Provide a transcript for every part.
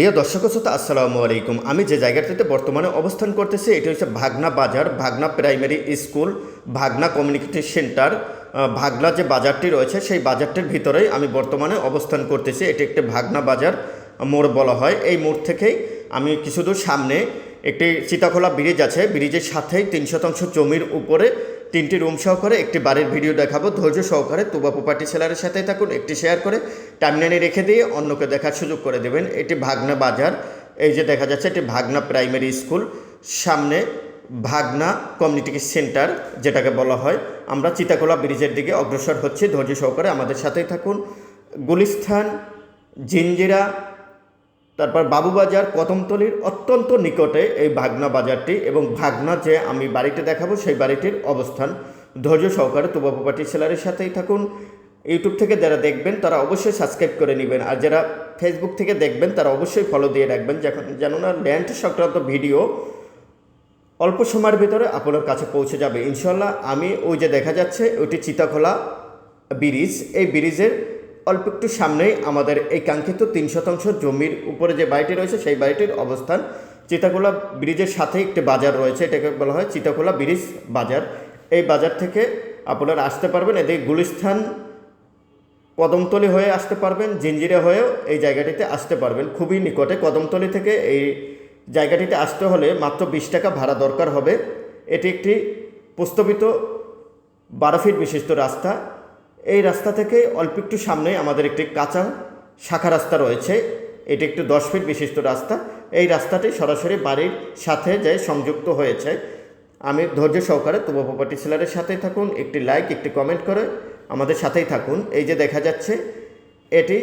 প্রিয় দর্শক শ্রোতা, আসসালামু আলাইকুম। আমি যে জায়গাটিতে বর্তমানে অবস্থান করতেছি, এটি হচ্ছে ভাগনা বাজার, Bhagna primary school, Bhagna community centre. Bhagna যে বাজারটি রয়েছে, সেই বাজারটির ভিতরেই আমি বর্তমানে অবস্থান করতেছি। এটি একটি ভাগনা বাজার মোড় বলা হয়। এই মোড় থেকেই আমি কিছু দূর সামনে একটি সীতাখোলা ব্রিজ আছে। ব্রিজের সাথেই তিন শতাংশ জমির উপরে তিনটি রুম সহকারে একটি বাড়ির ভিডিও দেখাবো। ধৈর্য সহকারে তুবা পোপাটি সেলারের সাথেই থাকুন, একটি শেয়ার করে টাইমলাইনে রেখে দিয়ে অন্যকে দেখার সুযোগ করে দেবেন। এটি ভাগনা বাজার। এই যে দেখা যাচ্ছে, এটি ভাগনা প্রাইমারি স্কুল। সামনে ভাগনা কমিউনিটি সেন্টার, যেটাকে বলা হয়। আমরা চিতাকোলা ব্রিজের দিকে অগ্রসর হচ্ছি। ধৈর্য সহকারে আমাদের সাথেই থাকুন। গুলিস্থান, জিঞ্জিরা তারপর বাবুবাজার কদমতলির অত্যন্ত নিকটে এই ভাগনা বাজারটি এবং ভাগনা যে আমি বাড়িটি দেখাবো সেই বাড়িটির অবস্থান। ধৈর্য সহকারে তুবা পোপাটি সেলারের সাথেই থাকুন। ইউটিউব থেকে যারা দেখবেন তারা অবশ্যই সাবস্ক্রাইব করে নেবেন। আর যারা ফেসবুক থেকে দেখবেন তারা অবশ্যই ফলো দিয়ে রাখবেন। যখন যেন না ল্যান্ড সংক্রান্ত ভিডিও অল্প সময়ের ভিতরে আপনার কাছে পৌঁছে যাবে। ইনশাল্লাহ আমি ওই যে দেখা যাচ্ছে ওইটি চিতাখোলা ব্রিজ। এই ব্রিজের অল্প একটু সামনেই আমাদের এই কাঙ্ক্ষিত তিন শতাংশ জমির উপরে যে বাড়িটি রয়েছে, সেই বাড়িটির অবস্থান চিতাকোলা ব্রিজের সাথে একটি বাজার রয়েছে। এটাকে বলা হয় চিতাকোলা ব্রিজ বাজার। এই বাজার থেকে আপনারা আসতে পারবেন, এদিকে গুলিস্থান কদমতলি হয়ে আসতে পারবেন, জিঞ্জিরা হয়েও এই জায়গাটিতে আসতে পারবেন। খুবই নিকটে কদমতলি থেকে এই জায়গাটিতে আসতে হলে মাত্র বিশ টাকা ভাড়া দরকার হবে। এটি একটি প্রস্তাবিত বারো ফিট বিশিষ্ট রাস্তা। এই রাস্তা থেকে অল্প একটু সামনে আমাদের একটি কাঁচা শাখা রাস্তা রয়েছে। এটি একটি দশ ফিট বিশিষ্ট রাস্তা। এই রাস্তাটি সরাসরি বাড়ির সাথে যে সংযুক্ত হয়েছে। আমি ধৈর্য সহকারে তুব প্রপার্টি সেলারের সাথেই থাকুন। একটি লাইক একটি কমেন্ট করে আমাদের সাথেই থাকুন। এই যে দেখা যাচ্ছে, এটি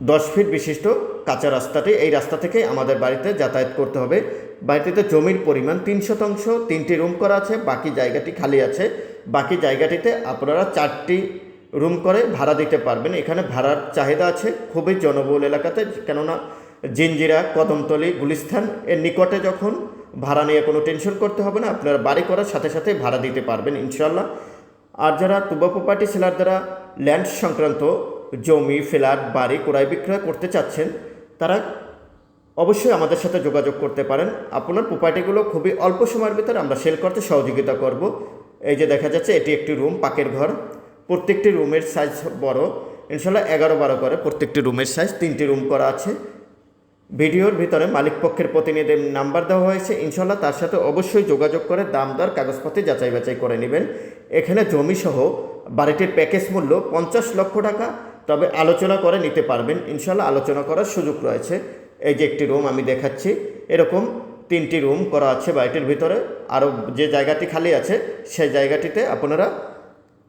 দশ ফিট বিশিষ্ট কাঁচা রাস্তাটি। এই রাস্তা থেকে আমাদের বাড়িতে যাতায়াত করতে হবে। বাড়িটিতে জমির পরিমাণ তিন শতাংশ, তিনটি রুম করা আছে, বাকি জায়গাটি খালি আছে। বাকি জায়গাটিতে আপনারা চারটি রুম করে ভাড়া দিতে পারবেন। এখানে ভাড়ার চাহিদা আছে খুবই জনবহুল এলাকাতে, কেননা জিঞ্জিরা কদমতলি, গুলিস্থান, এর নিকটে যখন ভাড়া নিয়ে কোনো টেনশন করতে হবে না, আপনারা বাড়ি করার সাথে সাথে ভাড়া দিতে পারবেন ইনশাল্লাহ আর যারা তুবা প্রপার্টি সেলার দ্বারা ল্যান্ড সংক্রান্ত জমি, ফ্ল্যাট, বাড়ি ক্রয় বিক্রয় করতে চাচ্ছেন, তারা অবশ্যই আমাদের সাথে যোগাযোগ করতে পারেন। আপনার প্রপার্টিগুলো খুবই অল্প সময়ের ভিতরে আমরা সেল করতে সহযোগিতা করব। এই যে দেখা যাচ্ছে, এটি একটি রুম, পাকের ঘর। প্রত্যেকটি রুমের সাইজ বড়। ইনশাল্লাহ এগারো বারো করে প্রত্যেকটি রুমের সাইজ তিনটি রুম করা আছে। ভিডিওর ভিতরে মালিক পক্ষের প্রতিনিধির নাম্বার দেওয়া হয়েছে। ইনশাল্লাহ তার সাথে অবশ্যই যোগাযোগ করে দাম দর, কাগজপত্রে যাচাই বাছাই করে নেবেন। এখানে জমিসহ বাড়িটির প্যাকেজ মূল্য পঞ্চাশ লক্ষ টাকা। তবে আলোচনা করে নিতে পারবেন। ইনশাল্লাহ আলোচনা করার সুযোগ রয়েছে। এই যে একটি রুম আমি দেখাচ্ছি, এরকম তিনটি রুম করা আছে বাড়িটির ভিতরে। আরও যে জায়গাটি খালি আছে, সেই জায়গাটিতে আপনারা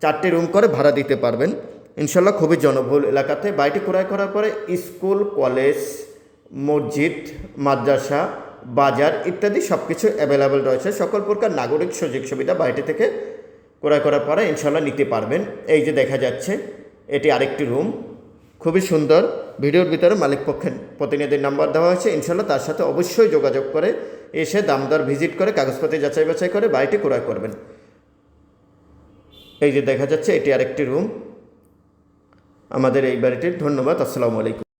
চারটি রুম করে ভাড়া দিতে পারবেন। ইনশাল্লাহ খুবই জনবহুল এলাকাতে। বাড়িটি ক্রয় করার পরে স্কুল, কলেজ, মসজিদ, মাদ্রাসা, বাজার ইত্যাদি সব কিছু অ্যাভেলেবেল রয়েছে। সকল প্রকার নাগরিক সুযোগ সুবিধা বাড়িটি থেকে ক্রয় করার পরে ইনশাল্লাহ নিতে পারবেন। এই যে দেখা যাচ্ছে এটি আরেকটি রুম। খুবই সুন্দর। ভিডিওর ভিতরে মালিক পক্ষের প্রতিনিধির নাম্বার দেওয়া হয়েছে। ইনশাল্লাহ তার সাথে অবশ্যই যোগাযোগ করে এসে দামদর ভিজিট করে কাগজপত্র যাচাই বাছাই করে বাড়িটি ক্রয় করবেন। এই যে দেখা যাচ্ছে, এটি আরেকটি রুম। আমাদের এই বাড়িটির ধন্যবাদ। আসসালামু আলাইকুম।